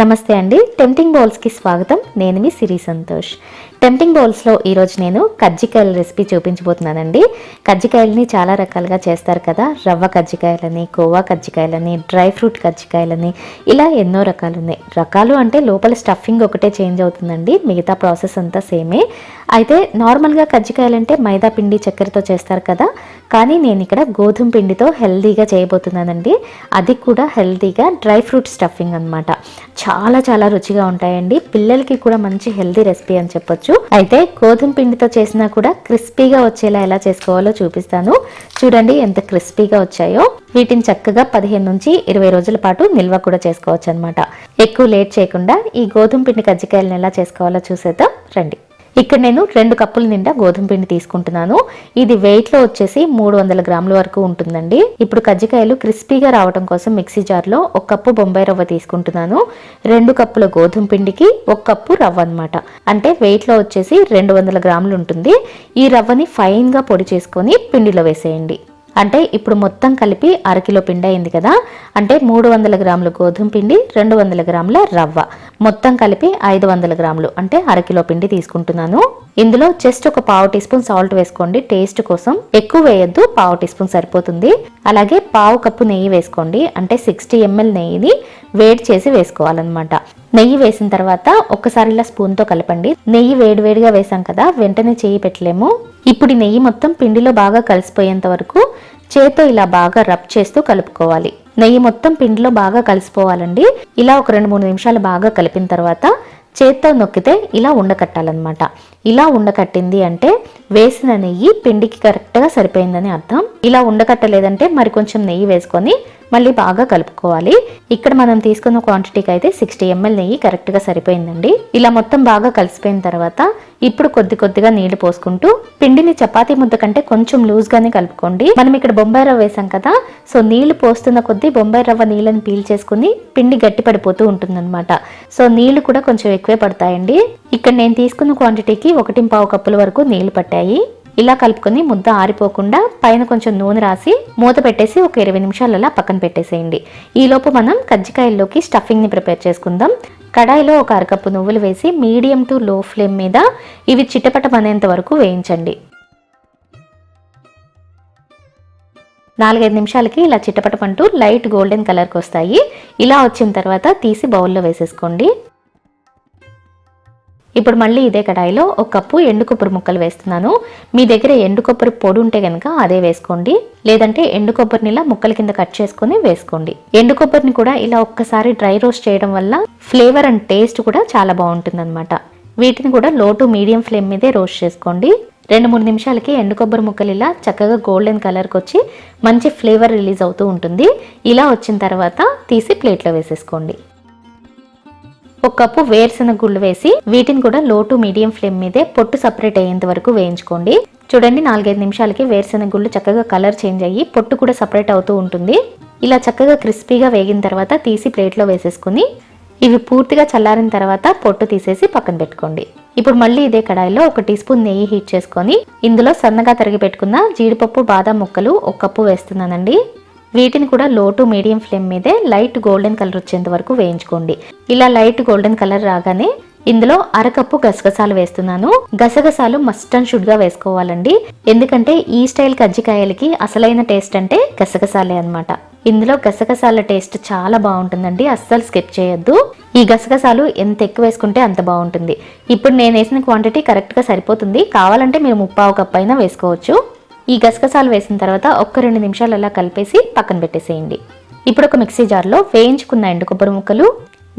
నమస్తే అండి టెంప్టింగ్ బౌల్స్కి స్వాగతం. నేను మీ సిరి సంతోష్. టెంప్టింగ్ బౌల్స్లో ఈరోజు నేను కజ్జికాయల రెసిపీ చూపించబోతున్నానండి. కజ్జికాయలని చాలా రకాలుగా చేస్తారు కదా. రవ్వ కజ్జికాయలని కోవా కజ్జికాయలని డ్రై ఫ్రూట్ కజ్జికాయలని ఇలా ఎన్నో రకాలు ఉన్నాయి. రకాలు అంటే లోపల స్టఫింగ్ ఒకటే చేంజ్ అవుతుందండి. మిగతా ప్రాసెస్ అంతా సేమే. అయితే నార్మల్గా కజ్జికాయలంటే మైదా పిండి చక్కెరతో చేస్తారు కదా. కానీ నేను ఇక్కడ గోధుమ పిండితో హెల్దీగా చేయబోతున్నానండి. అది కూడా హెల్దీగా డ్రై ఫ్రూట్ స్టఫింగ్ అన్నమాట. చాలా చాలా రుచిగా ఉంటాయండి. పిల్లలకి కూడా మంచి హెల్దీ రెసిపీ అని చెప్పొచ్చు. అయితే గోధుమ పిండితో చేసినా కూడా క్రిస్పీగా వచ్చేలా ఎలా చేసుకోవాలో చూపిస్తాను. చూడండి ఎంత క్రిస్పీగా వచ్చాయో. వీటిని చక్కగా పదిహేను నుంచి ఇరవై రోజుల పాటు నిల్వ కూడా చేసుకోవచ్చు అనమాట ఎక్కువ లేట్ చేయకుండా ఈ గోధుమ పిండి కజ్జికాయలను ఎలా చేసుకోవాలో చూసేద్దాం. రండి. ఇక్కడ నేను రెండు కప్పుల నిండా గోధుమ పిండి తీసుకుంటున్నాను. ఇది వెయిట్లో వచ్చేసి మూడు వందల గ్రాముల వరకు ఉంటుందండి. ఇప్పుడు కజ్జికాయలు క్రిస్పీగా రావడం కోసం మిక్సీ జార్లో ఒక కప్పు బొంబాయి రవ్వ తీసుకుంటున్నాను. రెండు కప్పుల గోధుమ పిండికి ఒక కప్పు రవ్వ అనమాట అంటే వెయిట్లో వచ్చేసి రెండు వందల గ్రాములు ఉంటుంది. ఈ రవ్వని ఫైన్గా పొడి చేసుకొని పిండిలో వేసేయండి. అంటే ఇప్పుడు మొత్తం కలిపి అరకిలో పిండి అయింది కదా. అంటే మూడు వందల గ్రాముల గోధుమ పిండి రెండు వందల గ్రాముల రవ్వ. మొత్తం కలిపి ఐదు వందల గ్రాములు అంటే అరకిలో పిండి తీసుకుంటున్నాను. ఇందులో జస్ట్ ఒక పావు టీ స్పూన్ సాల్ట్ వేసుకోండి. టేస్ట్ కోసం ఎక్కువ వేయొద్దు పావు టీ స్పూన్ సరిపోతుంది. అలాగే పావు కప్పు నెయ్యి వేసుకోండి. అంటే సిక్స్టీ ఎంఎల్ నెయ్యిని వేడి చేసి వేసుకోవాలన్నమాట. నెయ్యి వేసిన తర్వాత ఒక్కసారి ఇలా స్పూన్తో కలపండి. నెయ్యి వేడివేడిగా వేసాం కదా వెంటనే చేయి పెట్టలేము. ఇప్పుడు నెయ్యి మొత్తం పిండిలో బాగా కలిసిపోయేంత వరకు చేత్తో ఇలా బాగా రబ్ చేస్తూ కలుపుకోవాలి. నెయ్యి మొత్తం పిండిలో బాగా కలిసిపోవాలండి. ఇలా ఒక రెండు మూడు నిమిషాలు బాగా కలిపిన తర్వాత చేత్తో నొక్కితే ఇలా ఉండకట్టాలన్నమాట ఇలా ఉండకట్టింది అంటే వేసిన నెయ్యి పిండికి కరెక్ట్గా సరిపోయిందని అర్థం. ఇలా ఉండకట్టలేదంటే మరి కొంచెం నెయ్యి వేసుకొని మళ్ళీ బాగా కలుపుకోవాలి. ఇక్కడ మనం తీసుకున్న క్వాంటిటీకి అయితే సిక్స్టీ ఎంఎల్ నెయ్యి కరెక్ట్గా సరిపోయిందండి. ఇలా మొత్తం బాగా కలిసిపోయిన తర్వాత ఇప్పుడు కొద్ది కొద్దిగా నీళ్ళు పోసుకుంటూ పిండిని చపాతీ ముద్ద కంటే కొంచెం లూజ్గానే కలుపుకోండి. మనం ఇక్కడ బొంబాయి రవ్వ వేసాం కదా సో నీళ్ళు పోస్తున్న కొద్దీ బొంబాయి రవ్వ నీళ్ళని పీల్ చేసుకుని పిండి గట్టి పడిపోతూ ఉంటుందన్నమాట. సో నీళ్ళు కూడా కొంచెం ఎక్కువే పడతాయండి. ఇక్కడ నేను తీసుకున్న క్వాంటిటీకి ఒకటి పావు కప్పుల వరకు నీళ్ళు పట్టాయి. ఇలా కలుపుకొని ముద్ద ఆరిపోకుండా పైన కొంచెం నూనె రాసి మూత పెట్టేసి ఒక ఇరవై నిమిషాలు అలా పక్కన పెట్టేసేయండి. ఈలోపు మనం కజ్జికాయల్లోకి స్టఫింగ్ని ప్రిపేర్ చేసుకుందాం. కడాయిలో ఒక అరకప్పు నువ్వులు వేసి మీడియం టు లో ఫ్లేమ్ మీద ఇవి చిట్టపటమనేంత వరకు వేయించండి. నాలుగైదు నిమిషాలకి ఇలా చిట్టపటమంటూ లైట్ గోల్డెన్ కలర్కి వస్తాయి. ఇలా వచ్చిన తర్వాత తీసి బౌల్లో వేసేసుకోండి. ఇప్పుడు మళ్ళీ ఇదే కడాయిలో ఒక కప్పు ఎండు కొబ్బరి ముక్కలు వేస్తున్నాను. మీ దగ్గర ఎండు కొబ్బరి పొడి ఉంటే కనుక అదే వేసుకోండి. లేదంటే ఎండు కొబ్బరిని ఇలా ముక్కల కింద కట్ చేసుకుని వేసుకోండి. ఎండు కొబ్బరిని కూడా ఇలా ఒక్కసారి డ్రై రోస్ట్ చేయడం వల్ల ఫ్లేవర్ అండ్ టేస్ట్ కూడా చాలా బాగుంటుంది వీటిని కూడా లో టు మీడియం ఫ్లేమ్ మీదే రోస్ట్ చేసుకోండి. రెండు మూడు నిమిషాలకి ఎండు కొబ్బరి ముక్కలు ఇలా చక్కగా గోల్డెన్ కలర్కి వచ్చి మంచి ఫ్లేవర్ రిలీజ్ అవుతూ ఉంటుంది. ఇలా వచ్చిన తర్వాత తీసి ప్లేట్లో వేసేసుకోండి. ఒక కప్పు వేరుశనగ గుళ్ళు వేసి వీటిని కూడా లో టు మీడియం ఫ్లేమ్ మీదే పొట్టు సపరేట్ అయ్యేంత వరకు వేయించుకోండి. చూడండి నాలుగైదు నిమిషాలకి వేరుశనగ గుళ్ళు చక్కగా కలర్ చేంజ్ అయ్యి పొట్టు కూడా సపరేట్ అవుతూ ఉంటుంది. ఇలా చక్కగా క్రిస్పీగా వేగిన తర్వాత తీసి ప్లేట్లో వేసేసుకుని ఇవి పూర్తిగా చల్లారిన తర్వాత పొట్టు తీసేసి పక్కన పెట్టుకోండి. ఇప్పుడు మళ్ళీ ఇదే కడాయిలో ఒక టీ స్పూన్ నెయ్యి హీట్ చేసుకొని ఇందులో సన్నగా తరిగి పెట్టుకున్న జీడిపప్పు బాదం ముక్కలు ఒక కప్పు వేస్తున్నానండి. వీటిని కూడా లో టు మీడియం ఫ్లేమ్ మీదే లైట్ గోల్డెన్ కలర్ వచ్చేంత వరకు వేయించుకోండి. ఇలా లైట్ గోల్డెన్ కలర్ రాగానే ఇందులో అరకప్పు గసగసాలు వేస్తున్నాను. గసగసాలు మస్ట్ అండ్ షుడ్గా వేసుకోవాలండి. ఎందుకంటే ఈ స్టైల్ కజ్జికాయలకి అసలైన టేస్ట్ అంటే గసగసాలే అనమాట ఇందులో గసగసాల టేస్ట్ చాలా బాగుంటుందండి. అస్సలు స్కిప్ చేయొద్దు. ఈ గసగసాలు ఎంత ఎక్కువ వేసుకుంటే అంత బాగుంటుంది. ఇప్పుడు నేను వేసిన క్వాంటిటీ కరెక్ట్గా సరిపోతుంది. కావాలంటే మీరు ముప్పావు కప్పు అయినా వేసుకోవచ్చు. ఈ గసగసాలు వేసిన తర్వాత ఒక్క రెండు నిమిషాలు అలా కలిపేసి పక్కన పెట్టేసేయండి. ఇప్పుడు ఒక మిక్సీ జార్లో వేయించుకున్న ఎండు కొబ్బరి ముక్కలు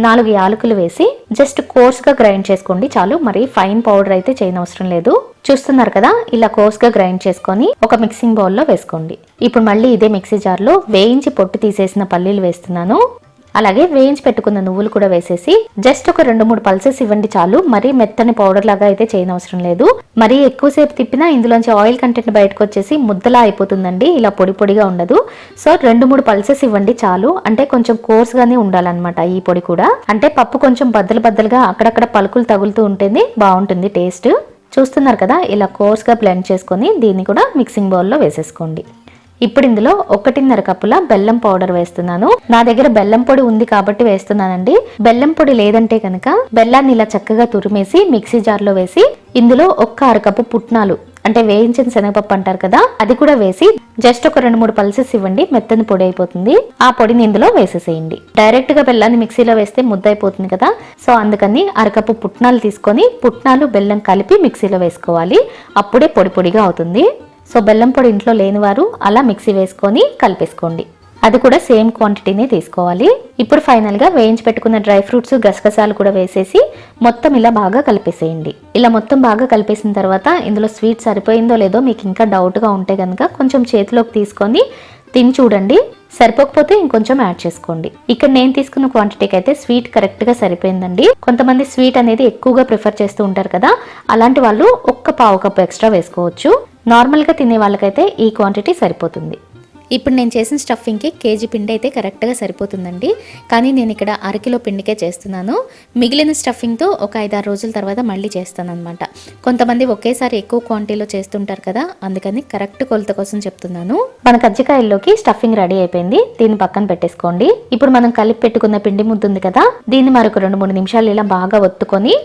నాలుగు యాలకులు వేసి జస్ట్ కోర్స్గా గ్రైండ్ చేసుకోండి చాలు. మరి ఫైన్ పౌడర్ అయితే చేయనవసరం లేదు. చూస్తున్నారు కదా ఇలా కోర్స్గా గ్రైండ్ చేసుకొని ఒక మిక్సింగ్ బౌల్లో వేసుకోండి. ఇప్పుడు మళ్ళీ ఇదే మిక్సీ జార్లో వేయించి పొట్టు తీసేసిన పల్లీలు వేస్తున్నాను. అలాగే వేయించి పెట్టుకున్న నువ్వులు కూడా వేసేసి జస్ట్ ఒక రెండు మూడు పల్సెస్ ఇవ్వండి చాలు. మరీ మెత్తని పౌడర్ లాగా అయితే చేయనవసరం లేదు. మరీ ఎక్కువసేపు తిప్పినా ఇందులోంచి ఆయిల్ కంటెంట్ బయటకు వచ్చేసి ముద్దలా అయిపోతుందండి. ఇలా పొడి పొడిగా ఉండదు. సో రెండు మూడు పల్సెస్ ఇవ్వండి చాలు. అంటే కొంచెం కోర్స్ గానే ఉండాలన్నమాట ఈ పొడి కూడా. అంటే పప్పు కొంచెం బద్దలు బద్దలుగా అక్కడక్కడ పలుకులు తగులుతూ ఉంటేనే బాగుంటుంది టేస్ట్ చూస్తున్నారు కదా ఇలా కోర్స్గా బ్లెండ్ చేసుకొని దీన్ని కూడా మిక్సింగ్ బౌల్లో వేసేసుకోండి. ఇప్పుడు ఇందులో ఒకటిన్నర కప్పుల బెల్లం పౌడర్ వేస్తున్నాను. నా దగ్గర బెల్లం పొడి ఉంది కాబట్టి వేస్తున్నానండి. బెల్లం పొడి లేదంటే కనుక బెల్లాన్ని ఇలా చక్కగా తురిమేసి మిక్సీ జార్లో వేసి ఇందులో ఒక్క అరకప్పు పుట్నాలు అంటే వేయించిన శనగపప్పు అంటారు కదా అది కూడా వేసి జస్ట్ ఒక రెండు మూడు పల్సెస్ ఇవ్వండి మెత్తని పొడి అయిపోతుంది. ఆ పొడిని ఇందులో వేసేసేయండి. డైరెక్ట్గా బెల్లాన్ని మిక్సీలో వేస్తే ముద్ద అయిపోతుంది కదా సో అందుకని అరకప్పు పుట్నాలు తీసుకొని పుట్నాలు బెల్లం కలిపి మిక్సీలో వేసుకోవాలి. అప్పుడే పొడి పొడిగా అవుతుంది. సో బెల్లం పొడి ఇంట్లో లేని వారు అలా మిక్సీ వేసుకొని కలిపేసుకోండి. అది కూడా సేమ్ క్వాంటిటీనే తీసుకోవాలి. ఇప్పుడు ఫైనల్గా వేయించి పెట్టుకున్న డ్రై ఫ్రూట్స్ గసగసాలు కూడా వేసేసి మొత్తం ఇలా బాగా కలిపేసేయండి. ఇలా మొత్తం బాగా కలిపేసిన తర్వాత ఇందులో స్వీట్ సరిపోయిందో లేదో మీకు ఇంకా డౌట్గా ఉంటే కనుక కొంచెం చేతిలోకి తీసుకొని తిని చూడండి. సరిపోకపోతే ఇంకొంచెం యాడ్ చేసుకోండి. ఇక్కడ నేను తీసుకున్న క్వాంటిటీకి అయితే స్వీట్ కరెక్ట్గా సరిపోయిందండి. కొంతమంది స్వీట్ అనేది ఎక్కువగా ప్రిఫర్ చేస్తూ ఉంటారు కదా అలాంటి వాళ్ళు ఒక్క పావు కప్పు ఎక్స్ట్రా వేసుకోవచ్చు. నార్మల్గా తినే వాళ్ళకైతే ఈ క్వాంటిటీ సరిపోతుంది. ఇప్పుడు నేను చేసిన స్టఫింగ్కి కేజీ పిండి అయితే కరెక్ట్గా సరిపోతుందండి. కానీ నేను ఇక్కడ అరకిలో పిండికే చేస్తున్నాను. మిగిలిన స్టఫింగ్తో ఒక ఐదారు రోజుల తర్వాత మళ్ళీ చేస్తాను అనమాట కొంతమంది ఒకేసారి ఎక్కువ క్వాంటిటీలో చేస్తుంటారు కదా అందుకని కరెక్ట్ కొలత కోసం చెప్తున్నాను. మన కజ్జికాయల్లోకి స్టఫింగ్ రెడీ అయిపోయింది. దీన్ని పక్కన పెట్టేసుకోండి. ఇప్పుడు మనం కలిపి పెట్టుకున్న పిండి ముద్ద ఉంది కదా దీన్ని మరొక రెండు మూడు నిమిషాలు ఇలా బాగా ఒత్తుకొని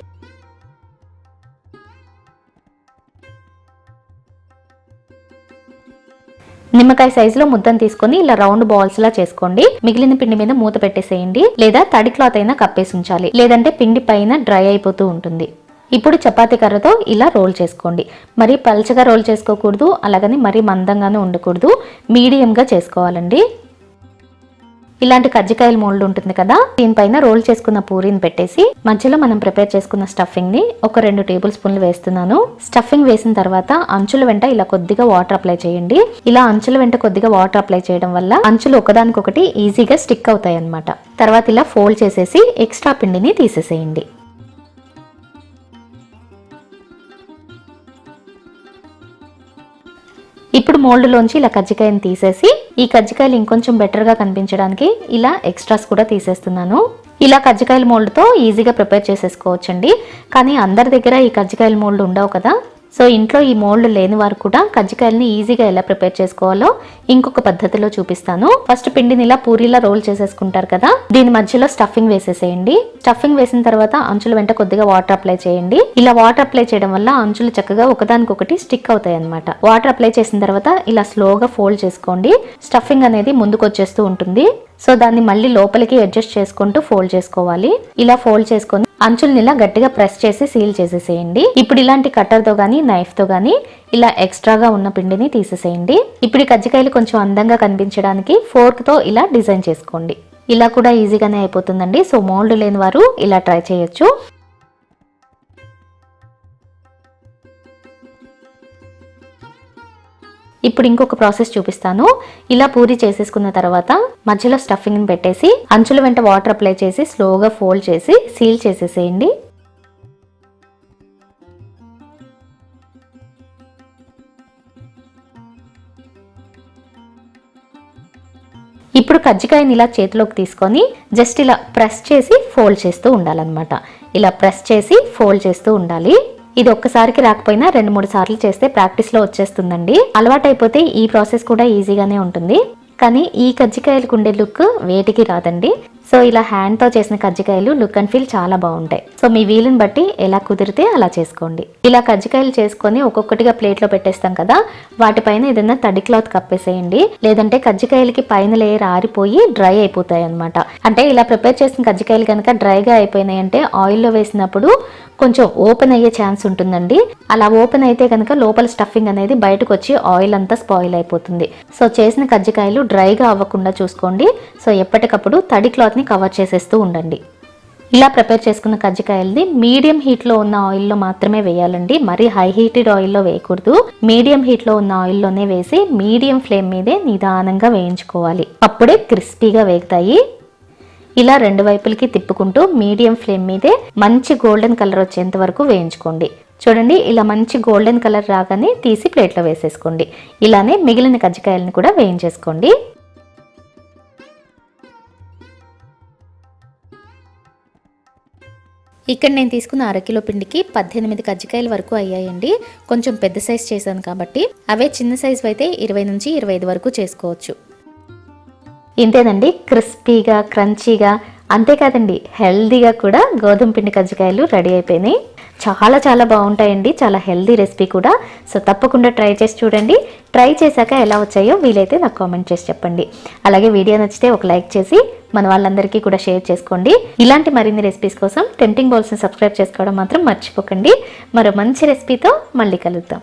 నిమ్మకాయ సైజులో ముద్దను తీసుకొని ఇలా రౌండ్ బాల్స్ లా చేసుకోండి. మిగిలిన పిండి మీద మూత పెట్టేసేయండి. లేదా తడి క్లాత్ అయినా కప్పేసి ఉంచాలి. లేదంటే పిండి పైన డ్రై అయిపోతూ ఉంటుంది. ఇప్పుడు చపాతీ కర్రతో ఇలా రోల్ చేసుకోండి. మరీ పల్చగా రోల్ చేసుకోకూడదు. అలాగని మరీ మందంగానే ఉండకూడదు. మీడియంగా చేసుకోవాలండి. ఇలాంటి కజ్జికాయల మోల్డ్ ఉంటుంది కదా దీనిపైన రోల్ చేసుకున్న పూరిని పెట్టేసి మధ్యలో మనం ప్రిపేర్ చేసుకున్న స్టఫింగ్ని ఒక రెండు టేబుల్ స్పూన్లు వేస్తున్నాను. స్టఫింగ్ వేసిన తర్వాత అంచుల వెంట ఇలా కొద్దిగా వాటర్ అప్లై చేయండి. ఇలా అంచుల వెంట కొద్దిగా వాటర్ అప్లై చేయడం వల్ల అంచులు ఒకదానికొకటి ఈజీగా స్టిక్ అవుతాయి అనమాట తర్వాత ఇలా ఫోల్డ్ చేసేసి ఎక్స్ట్రా పిండిని తీసేసేయండి. ఇప్పుడు మోల్డ్లోంచి ఇలా కజ్జికాయని తీసేసి ఈ కజ్జికాయలు ఇంకొంచెం బెటర్గా కనిపించడానికి ఇలా ఎక్స్ట్రాస్ కూడా తీసేస్తున్నాను. ఇలా కజ్జికాయల మోల్డ్తో ఈజీగా ప్రిపేర్ చేసేసుకోవచ్చండి. కానీ అందరి దగ్గర ఈ కజ్జికాయల మోల్డ్ ఉండవు కదా. సో ఇంట్లో ఈ మోల్డ్ లేని వారు కూడా కజ్జికాయలని ఈజీగా ఎలా ప్రిపేర్ చేసుకోవాలో ఇంకొక పద్ధతిలో చూపిస్తాను. ఫస్ట్ పిండిని ఇలా పూరీలా రోల్ చేసేసుకుంటారు కదా దీని మధ్యలో స్టఫింగ్ వేసేసేయండి. స్టఫింగ్ వేసిన తర్వాత అంచుల వెంట కొద్దిగా వాటర్ అప్లై చేయండి. ఇలా వాటర్ అప్లై చేయడం వల్ల అంచులు చక్కగా ఒకదానికొకటి స్టిక్ అవుతాయి అనమాట వాటర్ అప్లై చేసిన తర్వాత ఇలా స్లోగా ఫోల్డ్ చేసుకోండి. స్టఫింగ్ అనేది ముందుకు వచ్చేస్తూ ఉంటుంది. సో దాన్ని మళ్ళీ లోపలికి అడ్జస్ట్ చేసుకుంటూ ఫోల్డ్ చేసుకోవాలి. ఇలా ఫోల్డ్ చేసుకొని అంచుల్ని ఇలా గట్టిగా ప్రెస్ చేసి సీల్ చేసేసేయండి. ఇప్పుడు ఇలాంటి కట్టర్తో కానీ నైఫ్తో కానీ ఇలా ఎక్స్ట్రాగా ఉన్న పిండిని తీసేసేయండి. ఇప్పుడు కజ్జికాయలు కొంచెం అందంగా కనిపించడానికి ఫోర్క్తో ఇలా డిజైన్ చేసుకోండి. ఇలా కూడా ఈజీగానే అయిపోతుందండి. సో మోల్డ్ లేని వారు ఇలా ట్రై చేయొచ్చు. ఇప్పుడు ఇంకొక ప్రాసెస్ చూపిస్తాను. ఇలా పూరి చేసేసుకున్న తర్వాత మధ్యలో స్టఫింగ్ని పెట్టేసి అంచుల వెంట వాటర్ అప్లై చేసి స్లోగా ఫోల్డ్ చేసి సీల్ చేసేసేయండి. ఇప్పుడు కజ్జికాయని ఇలా చేతిలోకి తీసుకొని జస్ట్ ఇలా ప్రెస్ చేసి ఫోల్డ్ చేస్తూ ఉండాలన్నమాట. ఇలా ప్రెస్ చేసి ఫోల్డ్ చేస్తూ ఉండాలి. ఇది ఒక్కసారికి రాకపోయినా రెండు మూడు సార్లు చేస్తే ప్రాక్టీస్లో వచ్చేస్తుందండి. అలవాటైపోతే ఈ ప్రాసెస్ కూడా ఈజీగానే ఉంటుంది. కానీ ఈ కజ్జికాయలకు ఉండే లుక్ వేటికి రాదండి. సో ఇలా హ్యాండ్తో చేసిన కజ్జికాయలు లుక్ అండ్ ఫీల్ చాలా బాగుంటాయి. సో మీ వీలుని బట్టి ఎలా కుదిరితే అలా చేసుకోండి. ఇలా కజ్జికాయలు చేసుకొని ఒక్కొక్కటిగా ప్లేట్లో పెట్టేస్తాం కదా వాటిపైన ఏదైనా తడి క్లాత్ కప్పేసేయండి. లేదంటే కజ్జికాయలకి పైన లేయర్ ఆరిపోయి డ్రై అయిపోతాయి అనమాట అంటే ఇలా ప్రిపేర్ చేసిన కజ్జికాయలు కనుక డ్రైగా అయిపోయినాయి అంటే ఆయిల్లో వేసినప్పుడు కొంచెం ఓపెన్ అయ్యే ఛాన్స్ ఉంటుందండి. అలా ఓపెన్ అయితే కనుక లోపల స్టఫింగ్ అనేది బయటకు వచ్చి ఆయిల్ అంతా స్పాయిల్ అయిపోతుంది. సో చేసిన కజ్జికాయలు డ్రైగా అవ్వకుండా చూసుకోండి. సో ఎప్పటికప్పుడు తడి క్లాత్ క్లాత్ని కవర్ చేసేస్తూ ఉండండి. ఇలా ప్రిపేర్ చేసుకున్న కజ్జికాయల్ని మీడియం హీట్లో ఉన్న ఆయిల్లో మాత్రమే వేయాలండి. మరీ హై హీటెడ్ ఆయిల్లో వేయకూడదు. మీడియం హీట్లో ఉన్న ఆయిల్లోనే వేసి మీడియం ఫ్లేమ్ మీదే నిదానంగా వేయించుకోవాలి. అప్పుడే క్రిస్పీగా వేగుతాయి. ఇలా రెండు వైపులకి తిప్పుకుంటూ మీడియం ఫ్లేమ్ మీదే మంచి గోల్డెన్ కలర్ వచ్చేంత వరకు వేయించుకోండి. చూడండి ఇలా మంచి గోల్డెన్ కలర్ రాగానే తీసి ప్లేట్లో వేసేసుకోండి. ఇలానే మిగిలిన కజ్జికాయలను కూడా వేయించేసుకోండి. ఇక్కడ నేను తీసుకున్న అరకిలో పిండికి పద్దెనిమిది కజ్జికాయల వరకు అయ్యాయండి. కొంచెం పెద్ద సైజ్ చేశాను కాబట్టి. అవే చిన్న సైజు అయితే ఇరవై నుంచి ఇరవై ఐదు వరకు చేసుకోవచ్చు. ఇంతేనండి. క్రిస్పీగా క్రంచీగా అంతేకాదండి. హెల్దీగా కూడా గోధుమ పిండి కజ్జికాయలు రెడీ అయిపోయినాయి. చాలా చాలా బాగుంటాయండి. చాలా హెల్దీ రెసిపీ కూడా. సో తప్పకుండా ట్రై చేసి చూడండి. ట్రై చేశాక ఎలా వచ్చాయో వీలైతే నాకు కామెంట్ చేసి చెప్పండి. అలాగే వీడియో నచ్చితే ఒక లైక్ చేసి మన వాళ్ళందరికీ కూడా షేర్ చేసుకోండి. ఇలాంటి మరిన్ని రెసిపీస్ కోసం టెంప్టింగ్ బౌల్స్ని సబ్స్క్రైబ్ చేసుకోవడం మాత్రం మర్చిపోకండి. మరో మంచి రెసిపీతో మళ్ళీ కలుద్దాం.